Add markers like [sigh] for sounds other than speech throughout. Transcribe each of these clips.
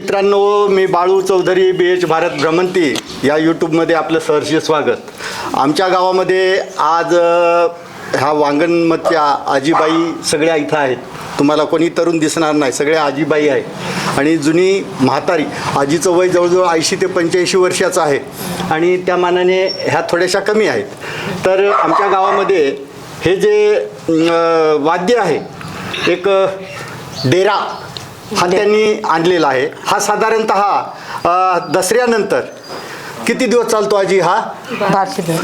मित्रांनो मी Balu Chaudhari B H Bharat भ्रमंती या यूट्यूबमध्ये आपलं सहर्ष स्वागत. आमच्या गावामध्ये आज ह्या वांगणमतच्या आजीबाई सगळ्या इथं आहेत. तुम्हाला कोणी तरुण दिसणार नाही सगळ्या आजीबाई आहेत. आणि जुनी म्हातारी आजीचं वय जवळजवळ ऐंशी ते पंच्याऐंशी वर्षाचं आहे. आणि त्या मानाने ह्या थोड्याशा कमी आहेत. तर आमच्या गावामध्ये हे जे वाद्य आहे एक डेरा हा त्यांनी आणलेला आहे. हा साधारणत दसऱ्यानंतर किती दिवस चालतो आजी हा?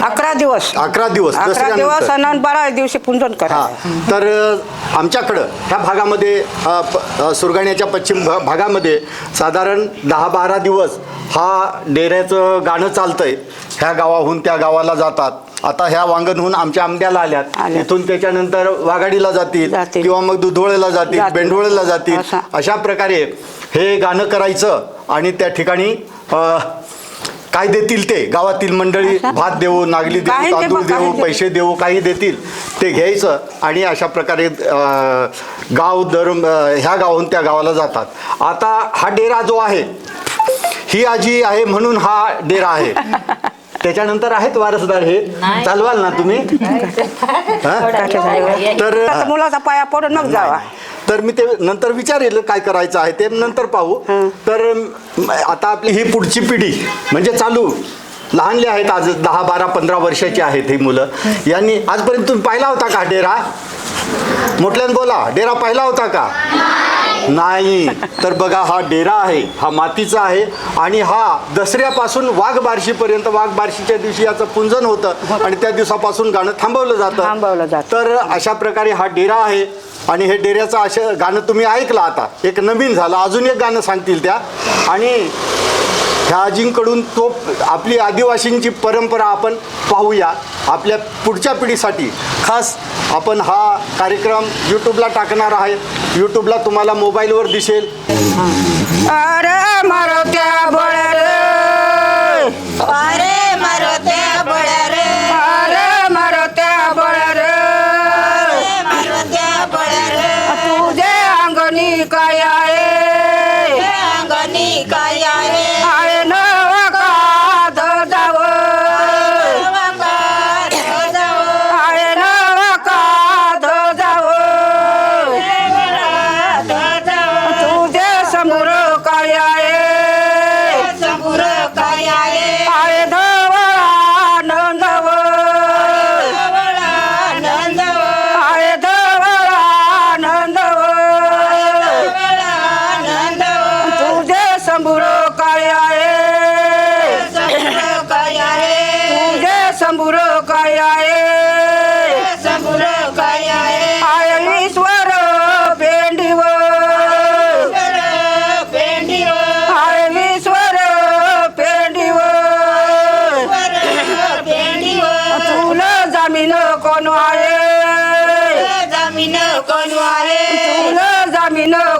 अकरा दिवस. अकरा दिवस अकरा दसऱ्यानंतर. दिवस आणि बारा दिवशी पूजन हा. करा तर अ, आमच्याकडं ह्या भागामध्ये अ, प- अ, सुरगाण्याच्या पश्चिम भा- भागामध्ये साधारण दहा बारा दिवस हा डेऱ्याचं गाणं चालतंय. ह्या गावाहून त्या गावाला जातात. आता ह्या वांगणहून आमच्या आमद्याला आल्यात आल्यात. इथून त्याच्यानंतर वाघाडीला जातील जातील. किंवा मग दुधोळेला जातील जातील. बेंडोळेला जातील असा. अशा प्रकारे हे गाणं करायचं आणि त्या ठिकाणी अ, काय देतील ते गावातील मंडळी असा. भात देऊ नागली देऊ तांदूळ बा, काही देऊ. पैसे देऊ काही देतील ते घ्यायचं आणि अशा प्रकारे अ, गाव दर अ, ह्या गावाहून त्या गावाला जातात आता हा डेरा जो आहे ही आजी आहे म्हणून हा डेरा आहे [laughs] त्याच्यानंतर आहेत वारसदार हे. चालवाल ना तुम्ही. [laughs] हा? तर आता मुलाचा पाया पडून मग जावा. तर मी ते नंतर विचारेल काय करायचं आहे ते नंतर पाहू. तर म, आता आपली ही पुढची पिढी म्हणजे चालू. लहानले आहेत आज दहा बारा पंधरा वर्षाची आहेत ही मुलं. यांनी आजपर्यंत तुम्ही पाहिला होता का डेरा? मोठल्यान बोला डेरा पाहिला होता का? नाही तर बघा हा डेरा आहे हा मातीचा आहे आणि हा दसऱ्यापासून वाघ बारशीपर्यंत वाघ बारशीच्या दिवशी याचं पुंजन होतं आणि त्या दिवसापासून गाणं थांबवलं जातं. थांबवलं जातं. तर अशा प्रकारे हा डेरा आहे आणि हे डेऱ्याचं असं गाणं तुम्ही ऐकलं आता. एक नवीन झालं अजून एक गाणं सांगतील त्या. आणि ह्या आजींकडून तो आपली आदिवासींची परंपरा आपण पाहूया. आपल्या पुढच्या पिढीसाठी. खास आपण हा कार्यक्रम यूट्यूबला टाकणार आहे. यूट्यूबला तुम्हाला मोबाईलवर दिसेल. अरे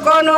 কোনো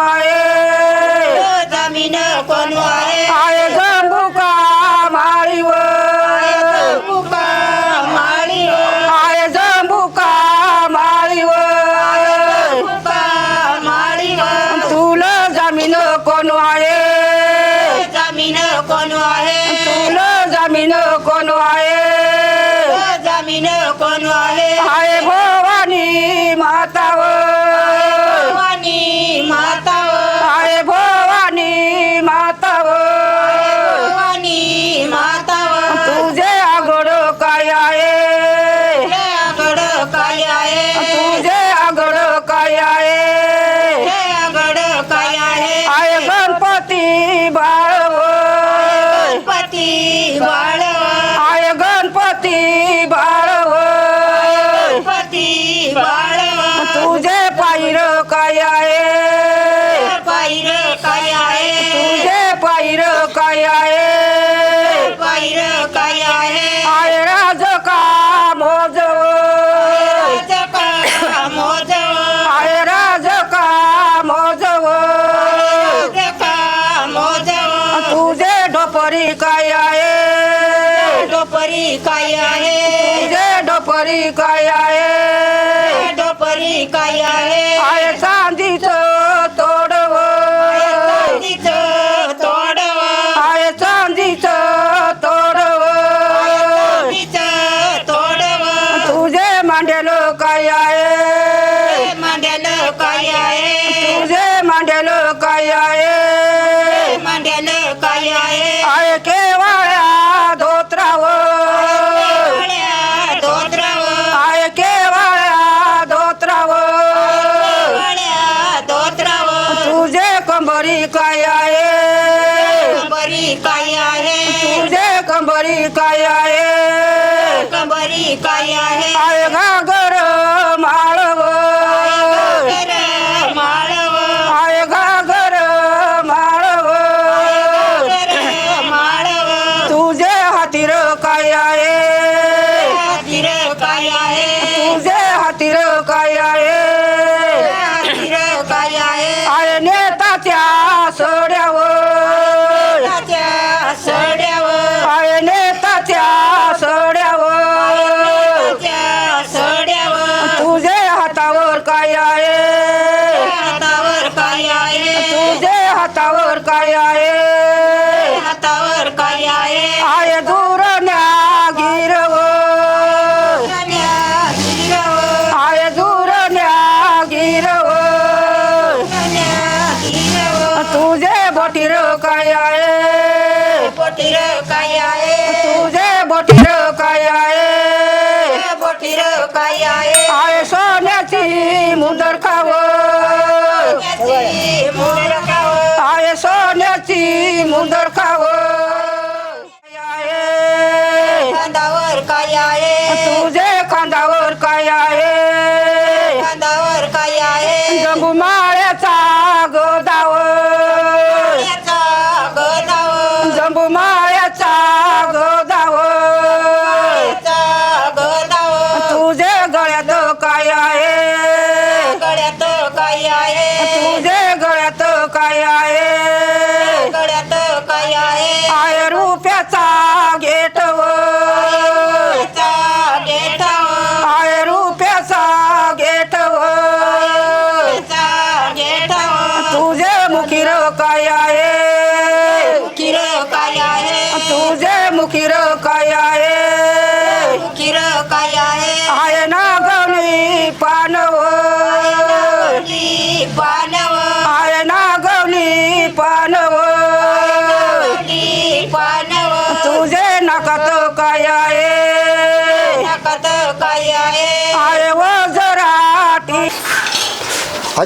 कंबरी काय आहे कंबरी काय आहे तुझे कंबरी काय आहे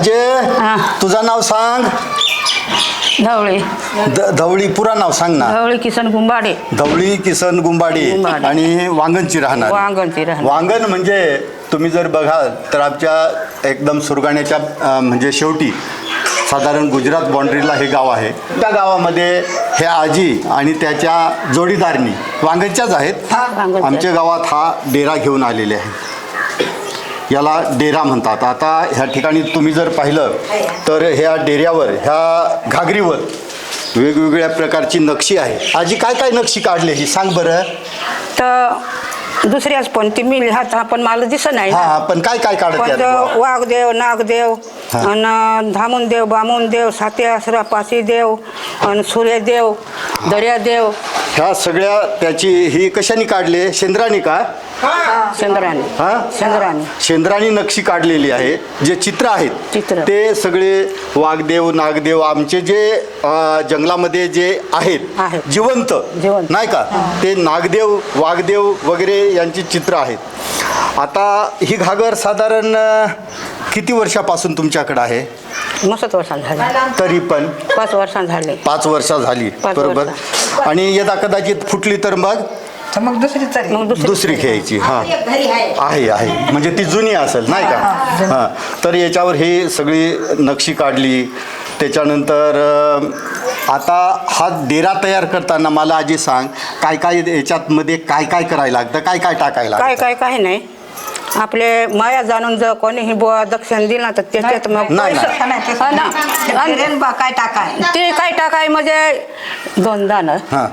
अजय तुझं नाव सांग. धवळे. ध- धवळी पुरा नाव सांग ना. धवळे किसन गुंबाडे. धवळी किसन गुंबाडी गुंबाडी. आणि वांगणची राहणार. वांगणची राहणार. वांगण म्हणजे तुम्ही जर बघाल तर आमच्या एकदम सुरगाण्याच्या अं, म्हणजे शेवटी साधारण गुजरात बाँड्रीला हे गाव आहे. त्या गावामध्ये हे आजी आणि त्याच्या जोडीदारनी वांगणच्याच आहेत. वांगणच्या. आमच्या गावात हा डेरा घेऊन आलेले आहे याला डेरा म्हणतात. आता ह्या ठिकाणी तुम्ही जर पाहिलं तर ह्या डेऱ्यावर ह्या घागरीवर वेगवेगळ्या प्रकारची नक्षी आहे. आजी काय काय नक्षी काढली ही सांग बरं. तर दुसऱ्याच पण ती मी लिहात पण मला दिसत नाही हा पण काय काय काढत पण वाघदेव नागदेव. आणि धामून देव बामून देव साते आसरा पासी देव आणि सूर्यदेव दर्यादेव ह्या सगळ्या त्याची ही कशाने काढली? शेंद्राने का? चंद्राने हा? शेंद्राने. नक्षी काढलेली आहे. जे चित्र आहेत चित्र. ते सगळे वाघदेव नागदेव आमचे जे अ, जंगलामध्ये जे आहेत आहेत. जिवंत जिवंत. नाही का? ते नागदेव वाघदेव वगैरे यांची चित्र आहेत. आता ही घागर साधारण किती वर्षापासून तुमच्याकडे आहे? मस्त वर्षांत झाले. तरी पण. पाच वर्षांत झाले. पाच वर्ष झाली. पाच बरोबर? आणि यदा कदाचित फुटली तर मग? मग दुसरी दुसरी खेळायची हां घरी आहे आहे आहे. म्हणजे ती जुनी असेल नाही का? हां तर याच्यावर ही सगळी नक्षी काढली. त्याच्यानंतर अं, आता हा डेरा तयार करताना मला आजी सांग काय काय याच्यात मध्ये काय काय करायला लागतं? काय काय टाकायला काय लागतं? काय काही नाही. आपले माया जाणून जर कोणीही बुवा दक्षिण दिला तर त्याच्यात मग नाही, नाही. ना. काय टाकाय ते काय टाकाय म्हणजे दोन हां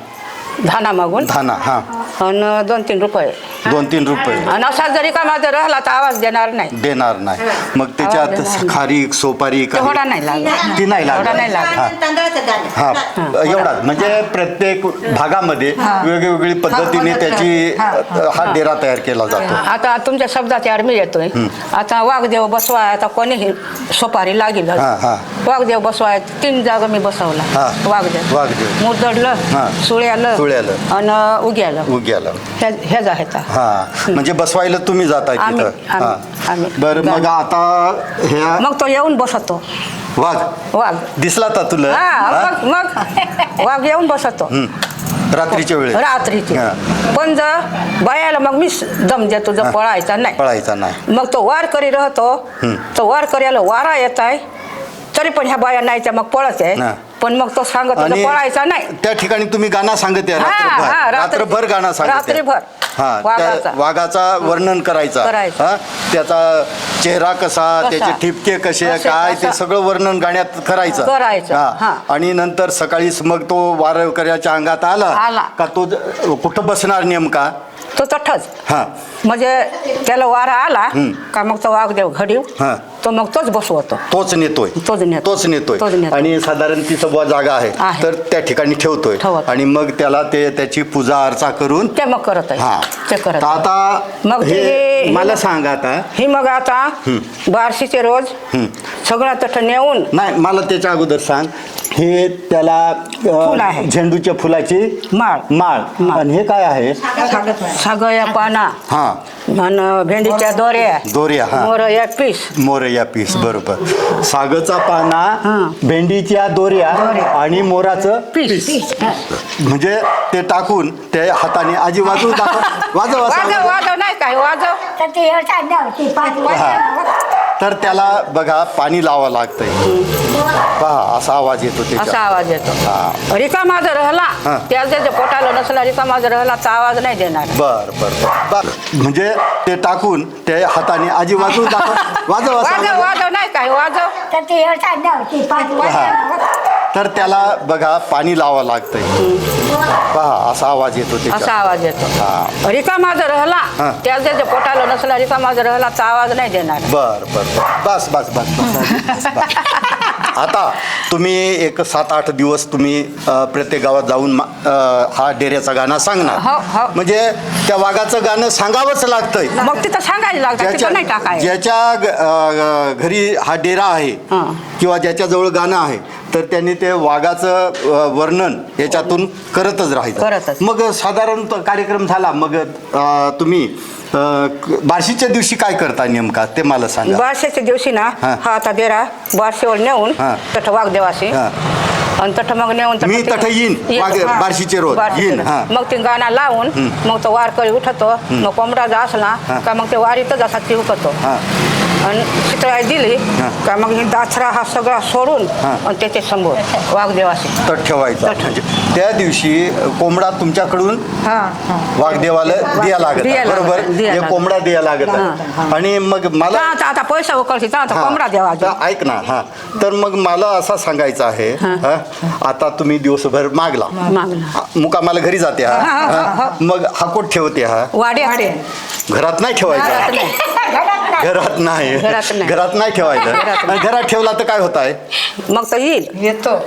धाना मागून. धाना हा. आणि दोन तीन रुपये. दोन तीन रुपये. आणि असा जरी का माझा राहिला तर आवाज देणार नाही. देणार नाही. मग त्याच्यात. खारीक सोपारी तेवढा काही- नाही लागत. ती नाही. तेवढा नाही लागत. हा. तांदळाचं दाणे हा. एवढाच. म्हणजे प्रत्येक भागामध्ये वेगवेगळी पद्धतीने त्याची हा. डेरा तयार केला जातो. आता तुमच्या शब्दाच्या आड मी येतोय आता वाघदेव बसवाय आता कोणीही सोपारी लागेल हा, हा. वाघदेव बसवाय तीन जागा मी बसवला. हा. वाघदेव. वाघदेव. हा. मुरदडलं सुळ्यालं आणि उग्यालं उग्याला ह्या ह्याच आहेत. हा म्हणजे बसवायला तुम्ही आम्ही- तिथं. हा. आम्ही. बरं मग आता ह्या मग तो येऊन बसतो. वाघ. वाघ. दिसला का तुला? हा हा? मग मग. [laughs] वाघ येऊन बसतो. हं. रात्रीच्या वेळेस. रात्रीची. हा. पण जर बायाला मग मी दम देतो जर पळायचा नाही. पळायचा नाही. मग तो वार करी राहतो तो वार करायला वारा येत आहे. तरी पण ह्या बाया नाही त्या मग पळत आहे. पण मग तो सांगत होता, पळायचा नाही त्या ठिकाणी तुम्ही गाणं सांगते हा, हा, रात्रभर रात्री- रात्रभर गाणं सांगते रात्रीभर. हा वाघाचा. त्या वाघाचा वर्णन करायचा करायचं. हा त्याचा चेहरा कसा कसा? त्याचे ठिपके कसे कसे, काय ते कसा? सगळं वर्णन गाण्यात करायचं करायचं, हा. आणि नंतर सकाळीच मग तो वारकऱ्याच्या अंगात आला आला. का तो ज- कुठं बसणार नेमका तो तठच. हा. म्हणजे त्याला वारा आला का मग तो वाघदेव घडीव? हा. तो मग तोच बसवतो तोच नेतोय. तोच नेतो. तोच नेतोय. नेतो. आणि साधारण ती सव्वा जागा आहे. आहे. तर त्या ठिकाणी ठेवतोय. ठेवत. आणि मग त्याला ते त्याची पूजा अर्चा करून ते मग करत हा. आहे ते करत आहे. आता मग हे ते- मला सांग आता. ही मग आता बारशीचे रोज सगळं तठ नेऊन नाही मला त्याच्या अगोदर सांग. हे त्याला फुल अ, आहे. झेंडूच्या फुलाची माळ. माळ. माळ. आणि हे काय आहे? सगळ्या पाना हा भेंडीच्या दोऱ्या. दोऱ्या, हा. मोर एक पीस. मोरया पीस बरोबर. सागचा पाना हा. भेंडीच्या दोऱ्या आणि मोराचं पीस. म्हणजे ते टाकून ते हाताने आजी वाजवू दाखव [laughs] वाजव वाजव. नाही काय वाजव. तर ते एवढं नव्हती पाच हा. तर त्याला बघा पाणी लावावं लागतंय. पहा असा आवाज येतो असा त्याचा आवाज येतो. हा. रिका माझं राहिला हा. त्याच त्याच्या पोटाला नसला रिका माझं राहिला तर आवाज नाही देणार. बर बर बर. बर म्हणजे ते टाकून ते हाताने आजी वाजवू [laughs] दाखव वाजव वाजव असं वाजव नाही काय वाजव. तर ते एवढं नव्हती पाच हा. तर त्याला बघा पाणी लावावं लागतंय. पहा असा आवाज येतो असा त्याचा आवाज येतो. हा. रिका माझं राहिला. त्याच त्याच्या पोटाला नसला रिका माझं राहिला तर आवाज नाही देणार. बर बर बर. बस बस बस बस, बस. [laughs] आता तुम्ही एक सात आठ दिवस तुम्ही प्रत्येक गावात जाऊन हा डेऱ्याचा गाणं हो, सांगणार हो. म्हणजे त्या वाघाचं गाणं सांगावंच लागतंय मग तिथं सांगायला लागतं ज्याच्या घरी हा डेरा आहे हा. किंवा ज्याच्याजवळ गाणं आहे तर त्यांनी ते वाघाचं वर्णन याच्यातून करतच राहायचं. मग साधारण कार्यक्रम झाला मग तुम्ही बार्शीच्या दिवशी काय करता नेमका ते मला सांगा बारशेच्या दिवशी ना हा. हा आता देरा बारशेवर नेऊन हा. तठ वाघदेवाशी हा. आणि तठ मग नेऊन तठ मी ते- तठ येईन, वाघ- हा. बार्शीचे रोज, बार्शीचे येईन, रोज. हा. मग ते गाणं लावून मग तो वारकरी उठतो मग कोंबडा असला हा. का मग ते वारीतच असा चिवकतो हा. आणि चितळाई दिली हा. का मग ही दासरा हा सगळा सोडून हा. आणि त्याचे समोर वाघदेवाशी तट ठेवायचा. म्हणजे त्या दिवशी कोंबडा तुमच्याकडून हा वाघदेवाला दिया लागत दिया लागत, बरोबर? दिया हे लागत. कोंबडा दिया लागत हा, आणि मग मला आता आता पैसा उकळशी आता हा. कोंबडा तर ऐक ना हा. तर मग मला असं सांगायचं आहे हा, आता तुम्ही दिवसभर मागला. मागला. हा, मुकामाला घरी जाते हा. हा, हा, हा. हा. मग हा कोट ठेवते हा. वाड्या घरात नाही ठेवायचा. घरात नाही. घरात नाही. घरात ठेवायचं. [laughs] घरात आणि घरात ठेवला तर काय होत आहे मग तो येईल. येतो.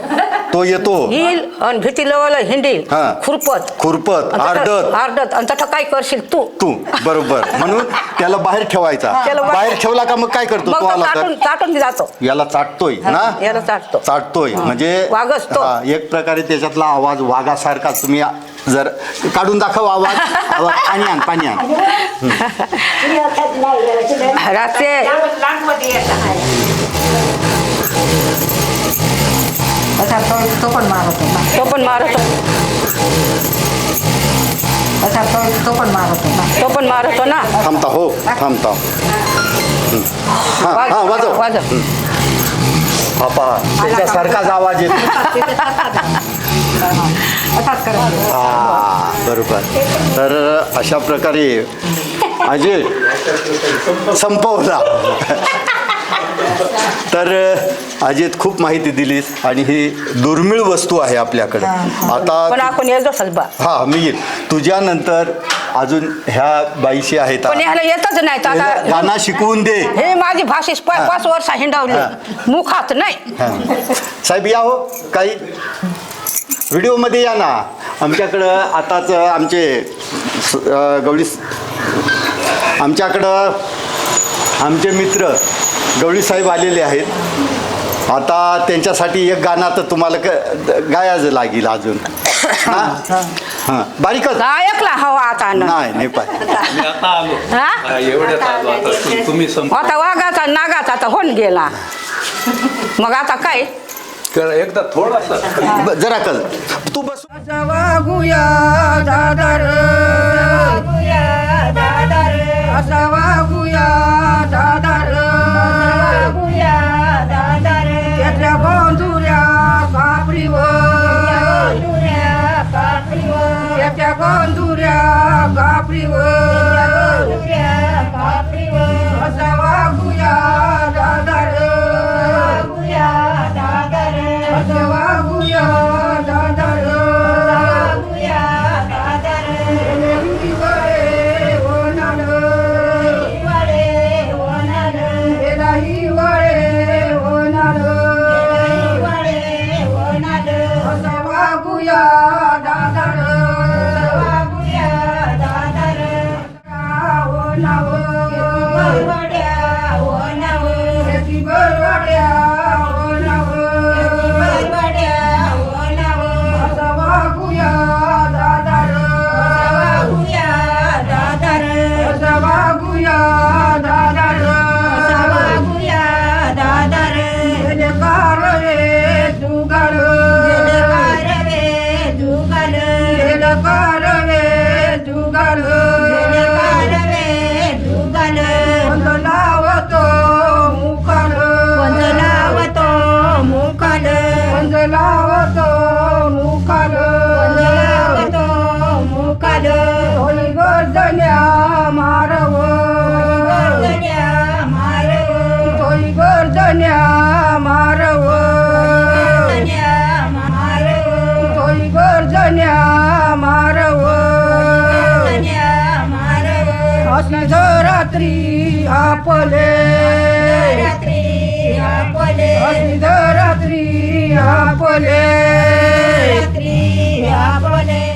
तो येतो. येईल आणि भीती लवल हिंडील. हा. खुरपत. खुरपत आणि तसं- आरडत. आरडत. आणि तसं काय करशील तू? तू. बरोबर. म्हणून त्याला बाहेर ठेवायचा. त्याला बाहेर- बाहेर ठेवला का मग काय करतो मग तो तो आला तर? चाटून चाटून जातो. याला चाटतोय ना? याला चाटतो. चाटतोय. म्हणजे वाघच तो. हा, एक प्रकारे त्याच्यातला आवाज वाघासारखा तुम्ही जर काढून दाखव आवाज आवाज. पाणी आण पाणी आण. असा तो तो पण मारत. होता तो पण मारतो. असा तो तो पण मारत. होता तो पण मारतो ना. थांबता हो थांबता. हं. हा वाज- वाजव. वाजव पहा त्याच्यासारखाच आवाज येतो. [laughs] हा बरोबर. तर अशा प्रकारे अजय संपवला. तर अजित खूप माहिती दिलीस आणि ही दुर्मिळ वस्तू आहे आपल्याकडे. आता हा मी येईल तुझ्यानंतर अजून ह्या बाईशी आहेत. येतच नाही तर आता यांना शिकवून दे. हे माझी भाषेस पाच. पाच वर्ष हिंडावली. मुखात नाही. साहेब या हो काही व्हिडिओमध्ये या ना. आमच्याकडं आताच आमचे गवळी आमच्याकडं आमचे मित्र गवळी साहेब आलेले आहेत. आता त्यांच्यासाठी एक गाणं तर तुम्हाला क गायाचं लागेल अजून. हां? हां. बारीकच. गायकला हवा आता न. नाही नाही पाय. आता हा? हा, आता आता वाघाचा नागाचा आता होऊन गेला. मग आता काय? कर एकदा थोडासा. ब- जरा कल तू बस. वागूया दादर. असं वागूया वागूया रात्री आपले अशी रात्री आपले